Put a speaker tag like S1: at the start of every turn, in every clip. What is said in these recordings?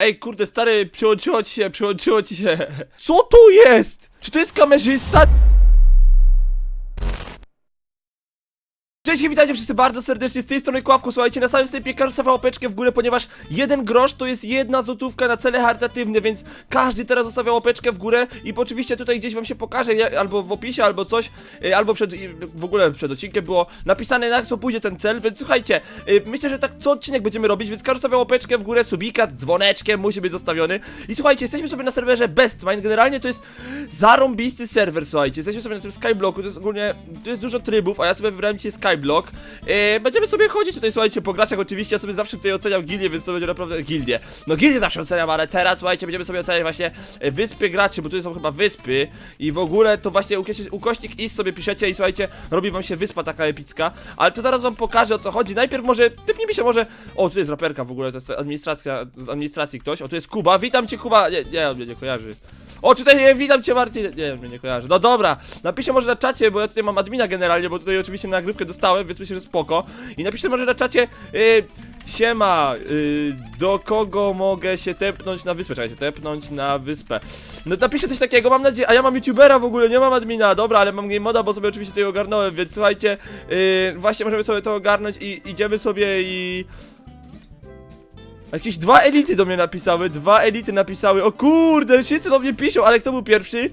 S1: Ej, kurde, stary, przyłączyło ci się, przyłączyło ci się. Co to jest? Czy to jest kamerzysta? Cześć, witajcie wszyscy bardzo serdecznie, z tej strony Kławku, słuchajcie, na samym wstępie każdy łapeczkę w górę, ponieważ jeden grosz to jest jedna złotówka na cele charytatywne, więc każdy teraz zostawia łapeczkę w górę i oczywiście tutaj gdzieś wam się pokaże, albo w opisie, albo coś, y, albo przed, w ogóle przed odcinkiem było napisane na co pójdzie ten cel, więc słuchajcie, y, myślę, że tak co odcinek będziemy robić, więc każdy zostawia łapeczkę w górę, subika, dzwoneczkiem musi być zostawiony i słuchajcie, jesteśmy sobie na serwerze Bestmine, generalnie to jest zarąbisty serwer, słuchajcie, jesteśmy sobie na tym Skyblocku, to jest ogólnie, to jest dużo trybów, a ja sobie wybrałem dzisiaj Skyblock. E, będziemy sobie chodzić tutaj, słuchajcie, po graczach oczywiście, ja sobie zawsze tutaj oceniam gildię, więc to będzie naprawdę gildię. No gildię zawsze oceniam, ale teraz, słuchajcie, będziemy sobie oceniać właśnie e, wyspy graczy, bo tu są chyba wyspy i w ogóle to właśnie ukośnik, ukośnik is sobie piszecie i słuchajcie, robi wam się wyspa taka epicka, ale to zaraz wam pokażę o co chodzi. Najpierw może, typnij mi się może, o, tu jest raperka w ogóle, to jest administracja, z administracji ktoś, o, tu jest Kuba, witam cię Kuba, nie, nie, on mnie nie kojarzy. O, tutaj e, witam cię Marcin. Nie, mnie nie kojarzy. No dobra, napiszcie może na czacie, bo ja tutaj mam admina generalnie, bo tutaj oczywiście nagrywkę dostałem, więc myślę, że spoko. I napiszcie może na czacie, y, siema, y, do kogo mogę się tepnąć na wyspę? Czekajcie, tepnąć na wyspę. No napiszcie coś takiego, mam nadzieję, a ja mam youtubera w ogóle, nie mam admina, dobra, ale mam game moda, bo sobie oczywiście tutaj ogarnąłem, więc słuchajcie, y, właśnie możemy sobie to ogarnąć i idziemy sobie i... Jakieś dwa elity do mnie napisały, dwa elity napisały, o kurde, wszyscy do mnie piszą, ale kto był pierwszy?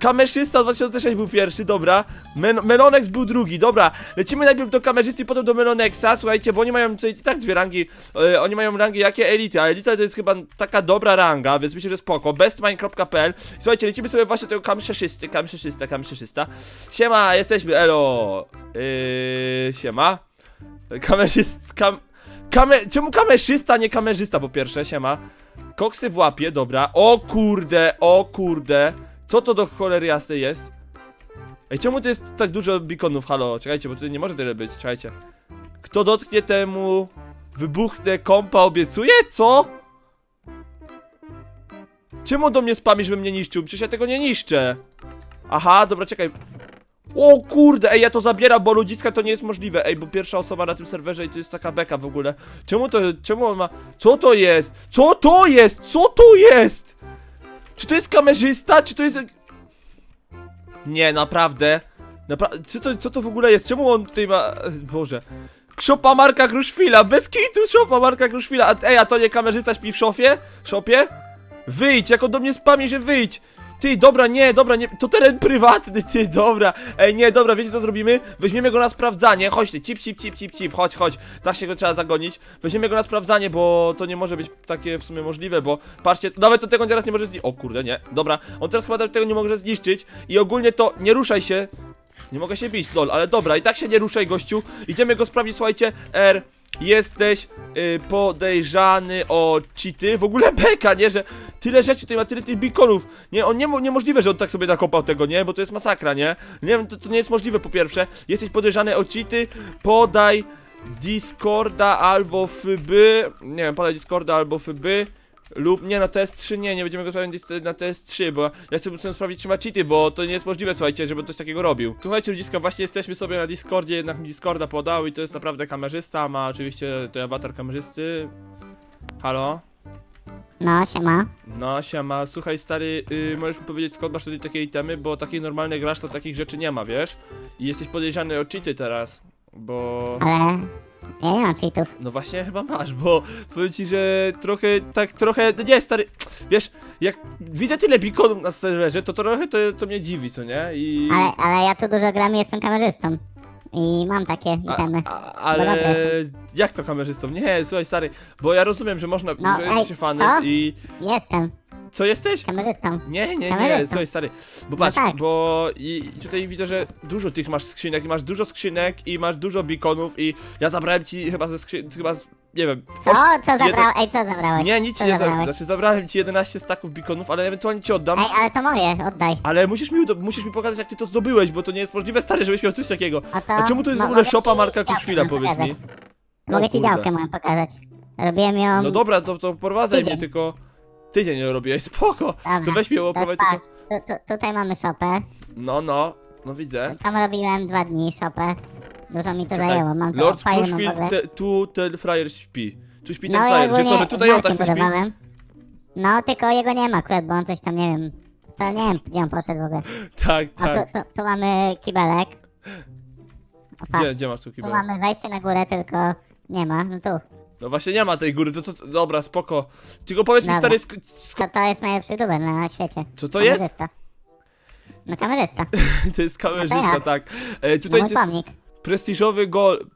S1: Kamerzysta 2006 był pierwszy, dobra. Men Melonex był drugi, dobra. Lecimy najpierw do kamerzysty, potem do Melonexa, słuchajcie, bo oni mają tutaj tak dwie rangi. E, oni mają rangi jakie elity, a elita to jest chyba taka dobra ranga, więc myślę, że spoko. bestmine.pl Słuchajcie, lecimy sobie właśnie tego kamerzysty, kamerzysty, kamerzysta. Siema, jesteśmy, elo. Yy, siema. Kamerzyst, kam... Kame... Czemu kamerzysta, nie kamerzysta po pierwsze, siema. Koksy w łapie, dobra. O kurde, o kurde. Co to do cholery jasnej jest? Ej, czemu to jest tak dużo beaconów? Halo, czekajcie, bo tutaj nie może tyle być, czekajcie. Kto dotknie temu... Wybuchnę kompa, obiecuję? Co? Czemu do mnie spamisz, żebym mnie niszczył? Przecież ja tego nie niszczę. Aha, dobra, czekaj. O kurde, ej, ja to zabieram, bo ludziska to nie jest możliwe. Ej, bo pierwsza osoba na tym serwerze i to jest taka beka w ogóle. Czemu to, czemu on ma... Co to jest? Co to jest? Co to jest? Czy to jest kamerzysta, czy to jest... Nie, naprawdę. Naprawdę, co to, co to w ogóle jest? Czemu on tutaj ma... Boże. Szopa Marka Kruszwila, bez kitu szopa Marka Kruszwila. A, ej, a to nie kamerzysta śpi w szofie? Szopie? Wyjdź, jak on do mnie spami, że wyjdź. Ty, dobra, nie, dobra, nie, to teren prywatny, ty, dobra. Ej, nie, dobra, wiecie co zrobimy? Weźmiemy go na sprawdzanie, chodź ty, cip, cip, cip, cip, cip, chodź, chodź. Tak się go trzeba zagonić. Weźmiemy go na sprawdzanie, bo to nie może być takie w sumie możliwe, bo patrzcie, nawet to tego teraz nie może zniszczyć. O kurde, nie, dobra. On teraz chyba tego nie może zniszczyć i ogólnie to, nie ruszaj się. Nie mogę się bić, lol, ale dobra, i tak się nie ruszaj, gościu. Idziemy go sprawdzić, słuchajcie, R. Jesteś y, podejrzany o cheaty. W ogóle beka, nie? Że tyle rzeczy tutaj ma, tyle tych beaconów. Nie, on nie, mo- niemożliwe, że on tak sobie nakopał tego, nie? Bo to jest masakra, nie? Nie wiem, to, to nie jest możliwe po pierwsze. Jesteś podejrzany o cheaty, podaj Discorda albo FB. Nie wiem, podaj Discorda albo FB. Lub nie, na TS3 nie, nie będziemy go sprawdzić na TS3, bo ja chcę sobie sprawdzić, czy ma cheaty, bo to nie jest możliwe, słuchajcie, żeby coś takiego robił. Słuchajcie, ludziska, właśnie jesteśmy sobie na Discordzie, jednak mi Discorda podał i to jest naprawdę kamerzysta, ma oczywiście to awatar kamerzysty. Halo?
S2: No, siema.
S1: No, siema, słuchaj stary, yy, możesz mi powiedzieć skąd masz tutaj takie itemy, bo taki normalny gracz to takich rzeczy nie ma, wiesz? I jesteś podejrzany o cheaty teraz, bo...
S2: Ale ja nie mam cheatów.
S1: No właśnie chyba masz, bo powiem ci, że trochę, tak trochę, nie stary, wiesz, jak widzę tyle beaconów na serwerze, to trochę to, to mnie dziwi, co nie? I...
S2: Ale, ale ja tu dużo gram i jestem kamerzystą. I mam takie itemy.
S1: A,
S2: No
S1: ale
S2: dobra,
S1: jak to kamerzystą? Nie, słuchaj stary, bo ja rozumiem, że można,
S2: No,
S1: że
S2: ej,
S1: jesteś fanem
S2: co?
S1: i...
S2: Jestem
S1: Co jesteś?
S2: kamerzystą.
S1: Nie, nie, nie,
S2: Kamerzystą.
S1: słuchaj stary, bo
S2: No
S1: patrz,
S2: tak.
S1: bo i, i tutaj widzę, że dużo tych masz skrzynek i masz dużo skrzynek i masz dużo beaconów i ja zabrałem ci chyba ze skrzynek, chyba, z, nie wiem...
S2: Co?
S1: oś-
S2: Co
S1: jeden-
S2: zabrałeś? Ej, co zabrałeś?
S1: Nie, nic
S2: co
S1: nie zabrałem.
S2: zabrałeś?
S1: Znaczy, zabrałem ci 11 staków beaconów, ale ewentualnie ci oddam.
S2: Ej, ale to moje, oddaj.
S1: Ale musisz mi, udo- musisz mi pokazać, jak ty to zdobyłeś, bo to nie jest możliwe, stary, żebyś miał coś takiego.
S2: A to...
S1: A czemu to jest w
S2: mo-
S1: ogóle
S2: mogę
S1: szopa
S2: ci
S1: Marka
S2: działkę
S1: Kruszwila,
S2: moją
S1: powiedz mi?
S2: pokazać. Mogę ci
S1: kurde.
S2: działkę moją pokazać. Robiłem ją...
S1: No dobra, to, to prowadzaj
S2: Tydzień.
S1: mnie, tylko tydzień nie robiłeś, spoko.
S2: Dobra,
S1: To weź mnie
S2: to
S1: oprowadź
S2: patrz,
S1: tylko...
S2: tu, tu, tutaj mamy szopę.
S1: No, no, no widzę.
S2: Tam robiłem dwa dni szopę. Dużo mi to
S1: Czekaj,
S2: zajęło, mam to
S1: Lord
S2: fajną w
S1: Kruszwil,
S2: ogóle.
S1: te, tu ten frajer śpi. Tu śpi ten
S2: No
S1: frajer, że co, że tutaj on tak sobie śpi?
S2: budowałem. No, tylko jego nie ma akurat, bo on coś tam, nie wiem, co, nie wiem, gdzie on poszedł w ogóle.
S1: Tak,
S2: A tu,
S1: tak.
S2: tu, tu mamy kibelek. O, patrz,
S1: Gdzie, gdzie masz tu
S2: tu
S1: kibel?
S2: mamy wejście na górę, tylko nie ma, no tu.
S1: No właśnie nie ma tej góry, to co, dobra, spoko. Tylko powiedz mi
S2: Dobra.
S1: stary, sk- sk-
S2: To, to jest najlepszy youtuber na świecie.
S1: co to jest?
S2: Kamerzysta. No kamerzysta,
S1: To jest kamerzysta,
S2: No ja.
S1: tak. E,
S2: no
S1: tutaj
S2: mój
S1: jest
S2: pomnik.
S1: prestiżowy gol.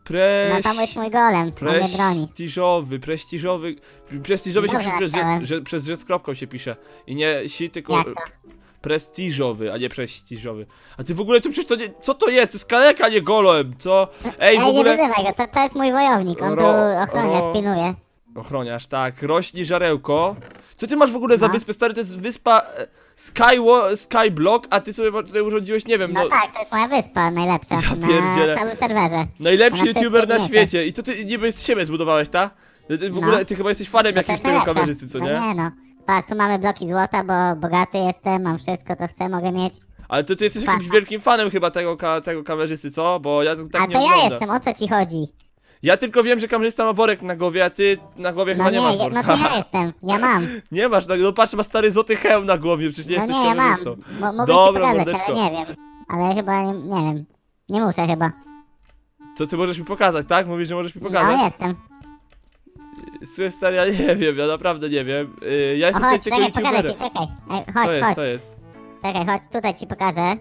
S2: No tam jest mój golem, on mnie broni.
S1: Prestiżowy, prestiżowy, prestiżowy się pisze przez, że, przez że z kropką się pisze. I nie si, tylko
S2: Jak to?
S1: Prestiżowy, a nie prestiżowy. A ty w ogóle to przecież to nie, co to jest? To jest kaleka, nie golem, co? Ej, w
S2: Ej, nie
S1: ogóle...
S2: wyzywaj go, to, to jest mój wojownik, on
S1: Ro-
S2: tu ochroniarz
S1: ro-
S2: pilnuje.
S1: Ochroniarz, tak, rośli żarełko. Co ty masz w ogóle za
S2: No.
S1: wyspę, stary? To jest wyspa e, Skywo, Skyblock, a ty sobie tutaj urządziłeś, nie wiem,
S2: No
S1: no...
S2: tak, to jest moja wyspa najlepsza
S1: Ja
S2: na
S1: pierdzielę.
S2: całym serwerze.
S1: Najlepszy
S2: Ona
S1: youtuber na
S2: wszystkie
S1: świecie. I co ty niby z siebie zbudowałeś, ta? Ty, ty w
S2: No.
S1: ogóle, ty chyba jesteś fanem
S2: No to
S1: jakimś
S2: jest
S1: tego
S2: najlepsza.
S1: kamerzysty, co
S2: no
S1: nie?
S2: nie no. Patrz, tu mamy bloki złota, bo bogaty jestem, mam wszystko co chcę, mogę mieć.
S1: Ale to ty jesteś jakimś wielkim fanem chyba tego, ka, tego kamerzysty, co? Bo ja tak
S2: A
S1: nie
S2: to ja
S1: wygląda.
S2: jestem, o co ci chodzi?
S1: Ja tylko wiem, że kamerzysta ma worek na głowie, a ty na głowie
S2: No
S1: chyba nie,
S2: nie,
S1: masz
S2: je-
S1: worka.
S2: no to ja jestem, ja mam.
S1: nie masz, no patrz, ma stary złoty hełm na głowie, przecież nie
S2: No
S1: jesteś
S2: nie, ja mam.
S1: kamerzystą.
S2: Mo mogę
S1: Dobra,
S2: ci pokazać,
S1: mordeczko.
S2: ale nie wiem. Ale chyba, nie, nie wiem. Nie muszę chyba.
S1: Co ty możesz mi pokazać, tak? Mówisz, że możesz mi pokazać?
S2: No jestem.
S1: Słuchaj, stary, ja nie wiem, ja naprawdę nie wiem. Yy, ja
S2: O,
S1: jestem
S2: chodź,
S1: tutaj tylko
S2: czekaj, pokażę
S1: youtuberem.
S2: ci, czekaj. Ej,
S1: Co
S2: chodź,
S1: jest,
S2: chodź.
S1: co jest?
S2: Czekaj, chodź, tutaj ci pokażę.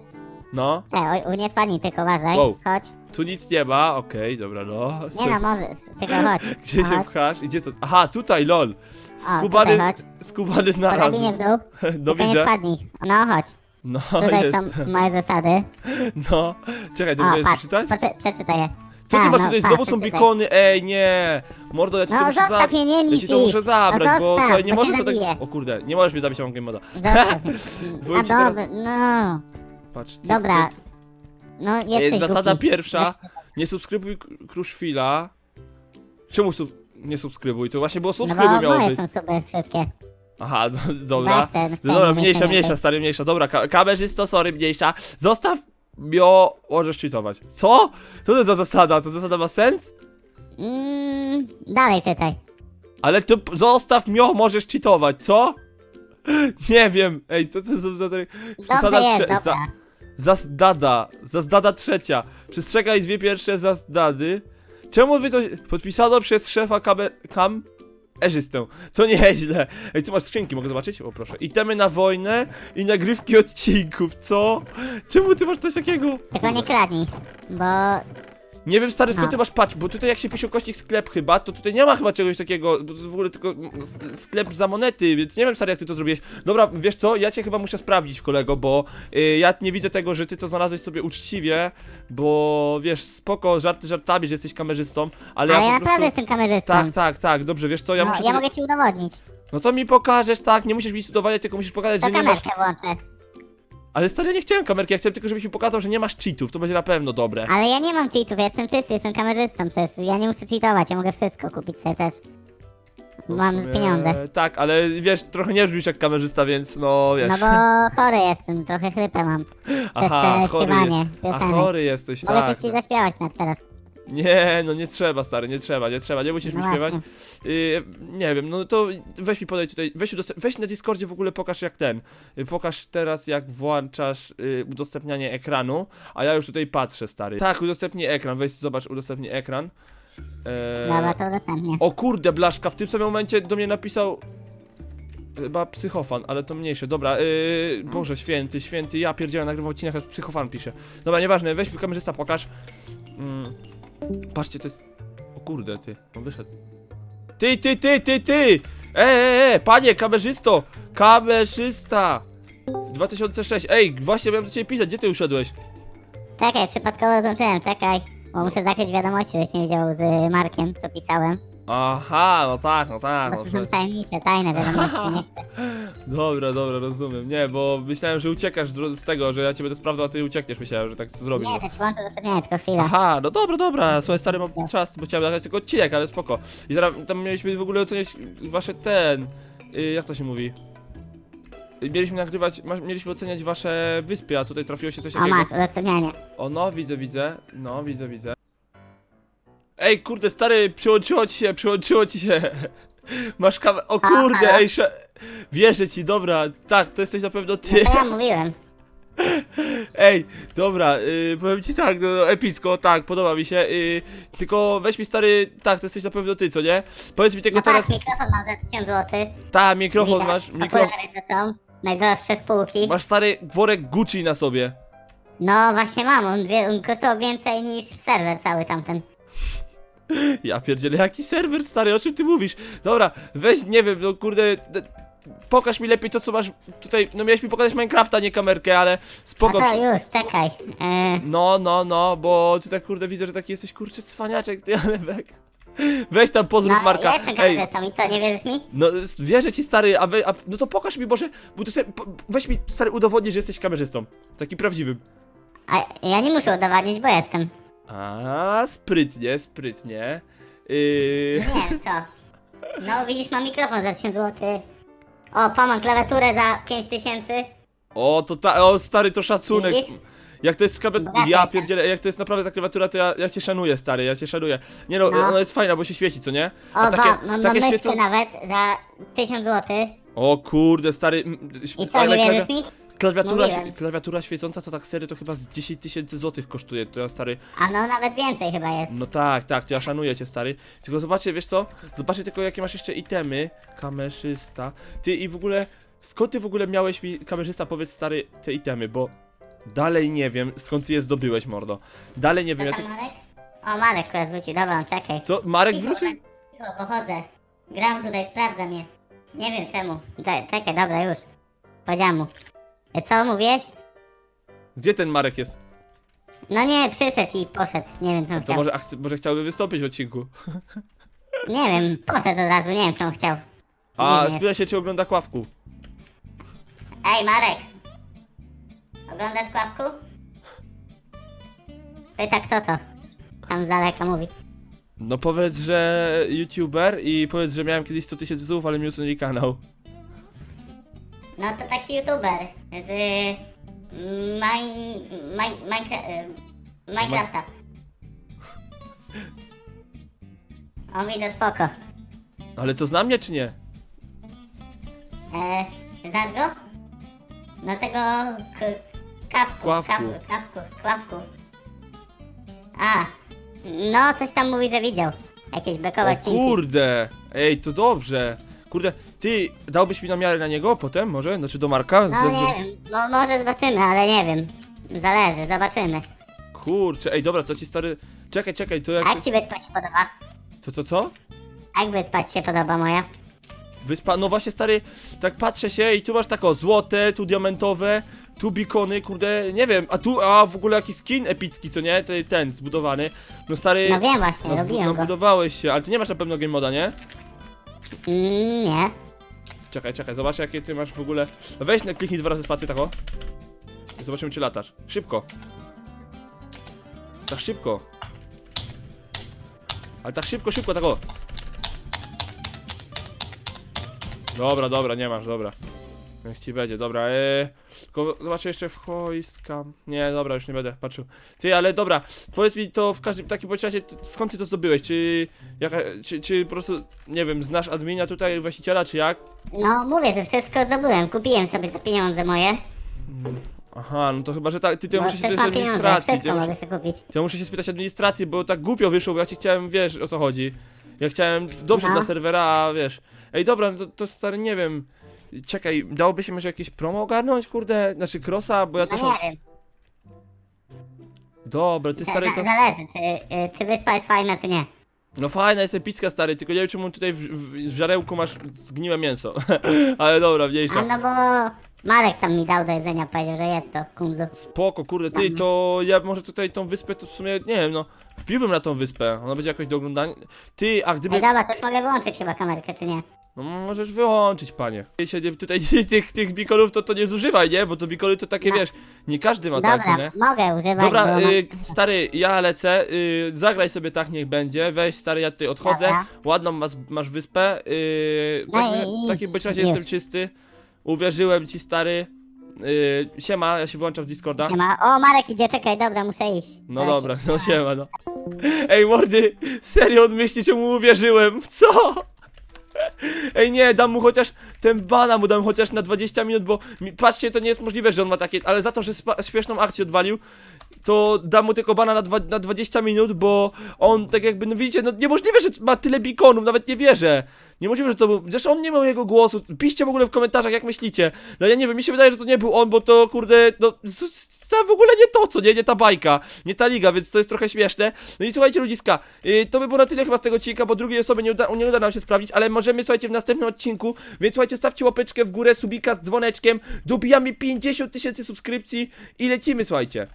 S1: No,
S2: Czekaj, oj, nie spadnij, tylko uważaj.
S1: Wow.
S2: Chodź.
S1: tu nic nie ma, okej, dobra, no.
S2: Nie no, możesz, tylko chodź.
S1: Gdzie
S2: No
S1: się
S2: chodź.
S1: pchasz? Gdzie to? Aha, tutaj, lol.
S2: O,
S1: Skubany,
S2: tutaj chodź.
S1: skubany
S2: Po
S1: znalazł.
S2: drabinie w dół.
S1: No
S2: Tylko nie
S1: widzę.
S2: spadnij. No chodź.
S1: No,
S2: Tutaj
S1: jest.
S2: są moje zasady.
S1: No. Czekaj, to
S2: O,
S1: będziesz
S2: patrz,
S1: czytać?
S2: poczy- przeczytaj je.
S1: Co ty
S2: Tak,
S1: masz
S2: no,
S1: tutaj?
S2: tak,
S1: Znowu są bikony, ej, nie. Mordo, ja ci to
S2: No
S1: muszę
S2: zostaw
S1: zabrać.
S2: mnie, nie
S1: Ja ci to muszę zabrać,
S2: no,
S1: bo
S2: zostaw,
S1: słuchaj, nie
S2: bo cię
S1: można tak...
S2: zabiję.
S1: O kurde, nie możesz mnie zabić, ja mam game moda.
S2: Zostaw.
S1: Byłem
S2: A
S1: ci teraz-
S2: dobra, no.
S1: Patrz, cyk,
S2: Dobra.
S1: cyk.
S2: No
S1: Ej,
S2: jesteś
S1: Zasada
S2: głupi.
S1: pierwsza, nie subskrybuj K- Kruszwila. Czemu sub... nie subskrybuj? To właśnie było
S2: No
S1: subskrybuj
S2: bo
S1: miało
S2: moje
S1: być.
S2: są suby wszystkie.
S1: Aha, do, dobra. No Dobra, mniejsza, mniejsza, stary, mniejsza. Dobra, ka kamerzysto, sorry, mniejsza. Zostaw mio... Możesz cheatować. Co? Co to za zasada? To zasada ma sens?
S2: Mm, dalej czytaj.
S1: Ale to p- zostaw mio, możesz cheatować, co? Nie wiem, ej, co to za...
S2: Dobrze jest,
S1: trze-
S2: dobra.
S1: za- Zasdada, zasdada trzecia. Przestrzegaj dwie pierwsze zasdady. Czemu wy to podpisano przez szefa kam... Erzystę. To nieźle. Ej, tu masz skrzynki, mogę zobaczyć? O, proszę. Na wojnę i nagrywki odcinków, co? Czemu ty masz coś takiego?
S2: Tylko nie kradnij, bo
S1: Nie wiem, stary, skąd ty masz patrz, bo tutaj jak się pisze kośnik sklep chyba, to tutaj nie ma chyba czegoś takiego, bo to jest w ogóle tylko sklep za monety, więc nie wiem, stary, jak ty to zrobiłeś. Dobra, wiesz co, ja cię chyba muszę sprawdzić, kolego, bo y, ja nie widzę tego, że ty to znalazłeś sobie uczciwie, bo wiesz, spoko, żarty żartami, że jesteś kamerzystą, ale,
S2: ale
S1: ja
S2: ja
S1: po prostu...
S2: naprawdę jestem kamerzystą.
S1: Tak, tak, tak, dobrze, wiesz co, ja
S2: no,
S1: muszę...
S2: ja mogę ci udowodnić.
S1: No to mi pokażesz, tak, nie musisz mi cudowania, tylko musisz pokazać,
S2: To
S1: że nie masz...
S2: kamerkę włączę.
S1: Ale stary, ja nie chciałem kamerki, ja chciałem tylko, żebyś mi pokazał, że nie masz cheatów, to będzie na pewno dobre.
S2: Ale ja nie mam cheatów, ja jestem czysty, jestem kamerzystą, przecież ja nie muszę cheatować, ja mogę wszystko kupić sobie też.
S1: No w
S2: Mam
S1: sumie-
S2: pieniądze.
S1: Tak, ale wiesz, trochę nie brzmisz jak kamerzysta, więc no wiesz.
S2: No bo chory jestem, trochę chrypę mam. Przez te
S1: chory,
S2: śpiewanie
S1: a
S2: piosenek.
S1: chory jesteś,
S2: Mogę
S1: tak.
S2: coś ci zaśpiewać na teraz.
S1: Nie, no nie trzeba, stary, nie trzeba, nie trzeba, nie musisz
S2: No
S1: mi śpiewać. Yy, nie wiem, no to weź mi podaj tutaj, weź, weź na Discordzie w ogóle pokaż jak ten. Yy, pokaż teraz jak włączasz yy, udostępnianie ekranu, a ja już tutaj patrzę, stary. Tak, udostępnij ekran, weź zobacz, udostępnij ekran. Eee,
S2: Dobra, to udostępnię.
S1: O kurde, Blaszka, w tym samym momencie do mnie napisał Chyba psychofan, ale to mniejsze. Dobra, yy, Boże święty, święty, ja pierdzielę, nagrywam odcinek, a psychofan pisze. Dobra, nieważne, weź mi kamerzysta, pokaż. Mm. Patrzcie, to jest... O kurde, ty, on wyszedł. Ty, ty, ty, ty, ty! E, e, e, panie, kamerzysto! Kamerzysta! 2006, ej, właśnie miałem do ciebie pisać, gdzie ty usiadłeś?
S2: Czekaj, przypadkowo złączyłem, czekaj. Bo muszę zakryć wiadomości, żeś nie widział z Markiem, co pisałem.
S1: Aha, no tak, no tak.
S2: Bo
S1: No,
S2: to są tajemnicze, tajne wiadomości, nie chcę.
S1: Dobra, dobra, rozumiem. Nie, bo myślałem, że uciekasz z z tego, że ja cię będę sprawdzał, a ty uciekniesz. Myślałem, że tak zrobisz.
S2: Nie, to ci włączę udostępnianie, tylko chwilę.
S1: Aha, no dobra, dobra, słuchaj stary, mam czas, bo chciałem nagrać tylko odcinek, ale spoko. I zaraz tam mieliśmy w ogóle oceniać wasze ten, y, jak to się mówi? Y, Mieliśmy nagrywać, masz, mieliśmy oceniać wasze wyspy, a tutaj trafiło się coś
S2: O,
S1: takiego.
S2: masz, udostępnianie.
S1: O, no, widzę, widzę, no, widzę, widzę. Ej, kurde, stary, przyłączyło ci się, przyłączyło ci się. Masz kawę, o kurde,
S2: halo?
S1: ej, sze... Wierzę ci, dobra, tak, to jesteś na pewno ty.
S2: To ja mówiłem.
S1: Ej, dobra, y, powiem ci tak, no, epicko, tak, podoba mi się, y, tylko weź mi stary, tak, to jesteś na pewno ty, co nie? Powiedz mi tego
S2: No
S1: teraz,
S2: patrz, mikrofon mam za 1000 zł.
S1: ta, mikrofon
S2: Widać,
S1: masz, mikrofon,
S2: okulary to są. Najdroższe spółki.
S1: masz stary worek Gucci na sobie.
S2: No właśnie mam, on, wie, on kosztował więcej niż serwer cały tamten.
S1: Ja pierdzielę, jaki serwer, stary, o czym ty mówisz? Dobra, weź, nie wiem, no kurde, pokaż mi lepiej to, co masz tutaj, no miałeś mi pokazać Minecrafta, nie kamerkę, ale
S2: No
S1: spoko.
S2: to już, czekaj. E,
S1: No, no, no, bo ty tak kurde widzę, że taki jesteś kurczę cwaniaczek, ty ale weź. Weź tam pozdrów
S2: no,
S1: Marka.
S2: ja jestem
S1: Ej,
S2: kamerzystą i co, nie wierzysz mi?
S1: no wierzę ci stary, a, we, a no to pokaż mi może, bo to sobie, po, weź mi stary udowodnij, że jesteś kamerzystą. Taki prawdziwym.
S2: A ja nie muszę udowadniać, bo jestem.
S1: A, sprytnie, sprytnie. Yy,
S2: Nie co. No widzisz, mam mikrofon za 1000 zł. O, pa, mam klawiaturę za 5000.
S1: o, to ta, o stary, to szacunek.
S2: Widzisz?
S1: Jak to jest
S2: Bogaty
S1: ja pierdzielę, jak to jest naprawdę ta klawiatura, to ja, ja cię szanuję, stary, ja cię szanuję. Nie no,
S2: No.
S1: ona jest fajna, bo się świeci, co nie?
S2: O, ba, mam, mam myszkę nawet za 1000 zł.
S1: O kurde, stary, m,
S2: I co,
S1: fajna
S2: nie
S1: klawia-
S2: wierzysz mi?
S1: Klawiatura,
S2: Mówiłem.
S1: klawiatura świecąca to tak serio to chyba z 10 tysięcy złotych kosztuje, to ja stary.
S2: A no, nawet więcej chyba jest.
S1: No tak, tak, to ja szanuję cię stary. Tylko zobaczcie, wiesz co? Zobaczcie tylko jakie masz jeszcze itemy. Kamerzysta. Ty i w ogóle. Skąd ty w ogóle miałeś mi, kamerzysta, powiedz stary, te itemy, bo dalej nie wiem skąd ty je zdobyłeś, mordo. Dalej nie wiem,
S2: Co
S1: ja ty...
S2: Marek? O, Marek akurat wrócił, dobra, czekaj.
S1: Co? Marek
S2: Cicho,
S1: wrócił?
S2: Cicho, pochodzę. Gram tutaj, sprawdzam je. Nie wiem czemu. Czekaj, czekaj, dobra, już. Powiedziałem mu. E, Co mówiłeś?
S1: Gdzie ten Marek jest?
S2: No nie, przyszedł i poszedł. Nie wiem, co on
S1: To
S2: chciał.
S1: może, a chce, może chciałby wystąpić w odcinku.
S2: Nie wiem, poszedł od razu, nie wiem, co on chciał.
S1: A,
S2: Dziwnie.
S1: spyta się, czy ogląda kławku.
S2: Ej, Marek! Oglądasz kłapku? Pyta kto to? Tam z daleka mówi.
S1: No powiedz, że youtuber i powiedz, że miałem kiedyś 100 tysięcy złotych, ale mi usunęli kanał.
S2: No to taki youtuber z... Mine... Mine... Minecra- y, Minecrafta. On mi to spoko.
S1: Ale to zna mnie, czy nie?
S2: E, znasz go? No tego... K- kapku,
S1: Kławku.
S2: kapku, kapku, kławku. A, no coś tam mówi, że widział. Jakieś bekowe
S1: O
S2: odcinki.
S1: kurde! Ej, to dobrze. Kurde, ty dałbyś mi na miarę na niego potem, może? Znaczy do Marka?
S2: No nie wiem, no może zobaczymy, ale nie wiem. Zależy, zobaczymy.
S1: Kurczę, ej, dobra, to ci stary... Czekaj, czekaj, to jak...
S2: A jak ci wyspa się podoba?
S1: Co, co, co?
S2: A Jak wyspa ci się podoba moja?
S1: Wyspa, no właśnie stary, tak patrzę się i tu masz tak o, złote, tu diamentowe, tu bikony, kurde, nie wiem, a tu, a w ogóle jakiś skin epicki, co nie? Ten, ten zbudowany. No stary...
S2: No wiem właśnie,
S1: no, zbu-
S2: robiłem
S1: no
S2: go.
S1: budowałeś się, ale ty nie masz na pewno game moda, nie?
S2: Mm, nie.
S1: Czekaj, czekaj, zobacz jakie ty masz w ogóle... Weź na kliknij dwa razy spację, tak o. Zobaczymy czy latasz. Szybko. Tak szybko. Ale tak szybko, szybko, tak o. Dobra, dobra, nie masz, dobra. Niech ci będzie, dobra, eee, tylko zobaczę jeszcze w. Nie, dobra, już nie będę patrzył. Ty, ale dobra, powiedz mi to w każdym takim bądź razie, t- skąd ty to zdobyłeś? Czy, jaka, czy, czy po prostu, nie wiem, znasz admina tutaj, właściciela, czy jak?
S2: No mówię, że wszystko zdobyłem. Kupiłem sobie za pieniądze moje.
S1: Aha, no to chyba, że tak, ty, ty
S2: Bo
S1: musisz się
S2: przecież
S1: spytać
S2: pieniądze,
S1: administracji. Ty,
S2: wszystko
S1: muszę,
S2: mogę sobie kupić.
S1: ty muszę się spytać administracji, bo tak głupio wyszło, bo ja ci chciałem, wiesz, o co chodzi. Ja chciałem dobrze
S2: No.
S1: dla serwera, a wiesz. Ej, dobra, no to, to stary, nie wiem. Czekaj, dałoby się może jakieś promo ogarnąć, kurde? Znaczy crossa, bo ja
S2: No
S1: też mam...
S2: nie wiem.
S1: Dobra, ty stary to...
S2: Zależy, czy, y, czy wyspa jest fajna, czy nie.
S1: No fajna jest epicka, stary, tylko nie wiem czemu tutaj w, w, w żarełku masz zgniłe mięso. Ale dobra, mniejsza.
S2: A no bo Marek tam mi dał do jedzenia, powiedział, że jest to w kundlu.
S1: Spoko, kurde, ty, to ja może tutaj tą wyspę, to w sumie, nie wiem, no, wpiłbym na tą wyspę, ona będzie jakoś do oglądania. Ty, a gdyby,
S2: Ej, dobra, to już mogę wyłączyć chyba kamerkę, czy nie?
S1: No możesz wyłączyć, panie. Jeśli nie- tutaj tych, tych bikolów, to to nie zużywaj, nie, bo to bikoly to takie,
S2: No.
S1: wiesz, nie każdy ma
S2: Dobra,
S1: nie?
S2: mogę używać,
S1: Dobra,
S2: bo mam-
S1: y, stary, ja lecę, y, zagraj sobie tak, niech będzie, weź, stary, ja tutaj odchodzę,
S2: Dobra.
S1: ładną masz, masz wyspę, y,
S2: No
S1: tak,
S2: i
S1: w takim
S2: idź,
S1: bądź razie
S2: już.
S1: jestem czysty, uwierzyłem ci, stary, y, siema, ja się włączam w Discorda.
S2: Siema. O, Marek idzie, czekaj, dobra, muszę iść.
S1: No dobra,
S2: się-
S1: no siema, no. Ej, mordy, serio on myśli, czemu mu uwierzyłem, co? Ej, nie, dam mu chociaż ten bana mu dam chociaż na 20 minut, bo mi, patrzcie, to nie jest możliwe, że on ma takie, ale za to, że śmieszną akcję odwalił, to dam mu tylko bana na, dwa, na 20 minut, bo on tak jakby, no widzicie, no niemożliwe, że ma tyle beaconów, nawet nie wierzę. Niemożliwe, że to był, zresztą on nie miał jego głosu, piszcie w ogóle w komentarzach, jak myślicie. No ja nie wiem, mi się wydaje, że to nie był on, bo to kurde, no, to w ogóle nie to, co, nie, nie ta bajka, nie ta liga, więc to jest trochę śmieszne. No i słuchajcie, ludziska, yy, to by było na tyle chyba z tego odcinka, bo drugiej osoby nie uda, nie uda nam się sprawdzić, ale możemy, słuchajcie, w następnym odcinku, więc słuchajcie, stawcie łapeczkę w górę, subika z dzwoneczkiem, dobijamy 50 tysięcy subskrypcji i lecimy, słuchajcie.